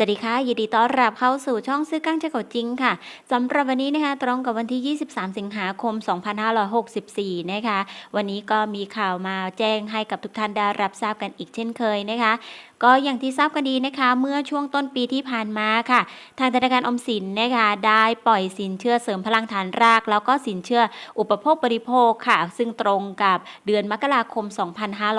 สวัสดีค่ะยินดีต้อนรับเข้าสู่ช่องซื้อก้างเจ้าจริงค่ะสำหรับวันนี้นะคะตรงกับวันที่ 23 สิงหาคม 2564 นะคะ วันนี้ก็มีข่าวมาแจ้งให้กับทุกท่านได้รับทราบกันอีกเช่นเคยนะคะ ก็อย่างที่ทราบกันดีนะคะเมื่อช่วงต้นปีที่ผ่านมาค่ะ ทางธนาคารอมสินนะคะได้ปล่อยสินเชื่อเสริมพลังฐานราก แล้วก็สินเชื่ออุปโภคบริโภคค่ะ ซึ่งตรงกับเดือนมกราคม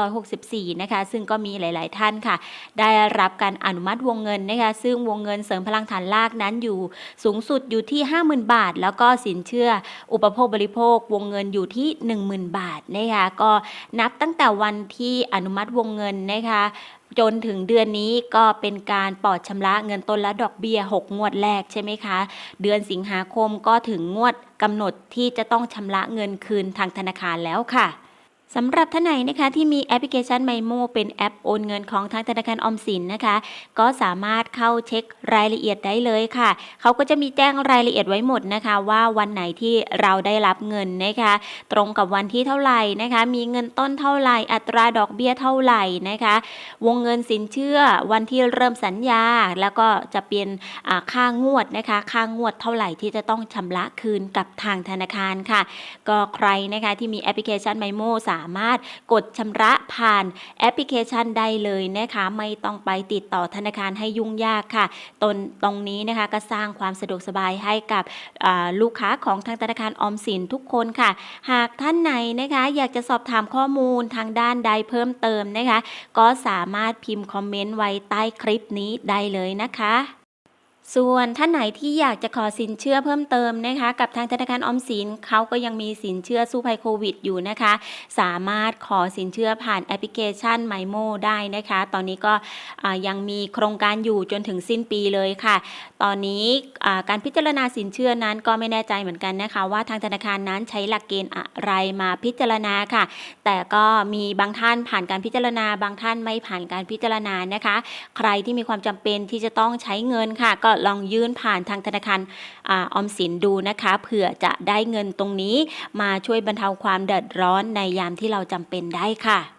2564 นะคะ ซึ่งก็มีหลาย ๆ ท่านค่ะ ได้รับการอนุมัติวงเงินนะคะซึ่งวงเงินเสริมพลังฐานรากนั้นอยู่สูงสุดอยู่ที่ 50,000 บาท แล้วก็สินเชื่ออุปโภคบริโภค วงเงินอยู่ที่ 10,000 บาทนะคะก็นับตั้งแต่วันที่อนุมัติวงเงินนะคะ จนถึงเดือนนี้ก็เป็นการปลอดชำระเงินต้นและดอกเบี้ย 6 งวดแรกใช่ไหมคะ เดือนสิงหาคมก็ถึงงวดกำหนดที่จะต้องชำระเงินคืนทางธนาคารแล้วค่ะ สำหรับท่านไหนนะคะที่มีแอปพลิเคชันไมโมเป็นแอปโอนเงินของทางธนาคารออมสินนะคะ ก็สามารถเข้าเช็ครายละเอียดได้เลยค่ะ เขาก็จะมีแจ้งรายละเอียดไว้หมดนะคะ ว่าวันไหนที่เราได้รับเงินนะคะ ตรงกับวันที่เท่าไหร่นะคะ มีเงินต้นเท่าไหร่ อัตราดอกเบี้ยเท่าไหร่นะคะ วงเงินสินเชื่อวันที่เริ่มสัญญา แล้วก็จะเป็นค่างวดนะคะ ค่างวดเท่าไหร่ที่จะต้องชำระคืนกับทางธนาคารค่ะ ก็ใครนะคะที่มีแอปพลิเคชันไมโมสามารถกดชำระผ่านแอปพลิเคชันได้เลยนะคะ ไม่ต้องไปติดต่อธนาคารให้ยุ่งยากค่ะตนตรงนี้นะคะก็สร้างความสะดวกสบายให้กับลูกค้าของทางธนาคารออมสินทุกคนค่ะ หากท่านไหนนะคะอยากจะสอบถามข้อมูลทางด้านใดเพิ่มเติมนะคะ ก็สามารถพิมพ์คอมเมนต์ไว้ใต้คลิปนี้ได้เลยนะคะ ส่วนท่านไหนที่อยากจะขอสินเชื่อเพิ่มเติมนะคะ กับทางธนาคารออมสินเขาก็ยังมีสินเชื่อสู้ภัยโควิดอยู่นะคะ สามารถขอสินเชื่อผ่านแอปพลิเคชัน m y m o ได้นะคะ ตอนนี้ก็ยังมีโครงการอยู่จนถึงสิ้นปีเลยค่ะ ตอนนี้การพิจารณาสินเชื่อนั้นก็ไม่แน่ใจเหมือนกันนะคะ ว่าทางธนาคารนั้นใช้หลักเกณฑ์อะไรมาพิจารณาค่ะ แต่ก็มีบางท่านผ่านการพิจารณาบางท่านไม่ผ่านการพิจารณานะคะ ใครที่มีความจำเป็นที่จะต้องใช้เงินค่ะก็ลองยื่นผ่านทางธนาคารอาออมสินดูนะคะเผื่อจะได้เงินตรงนี้มาช่วยบรรเทาความเดือดร้อนในยามที่เราจำเป็นได้ค่ะ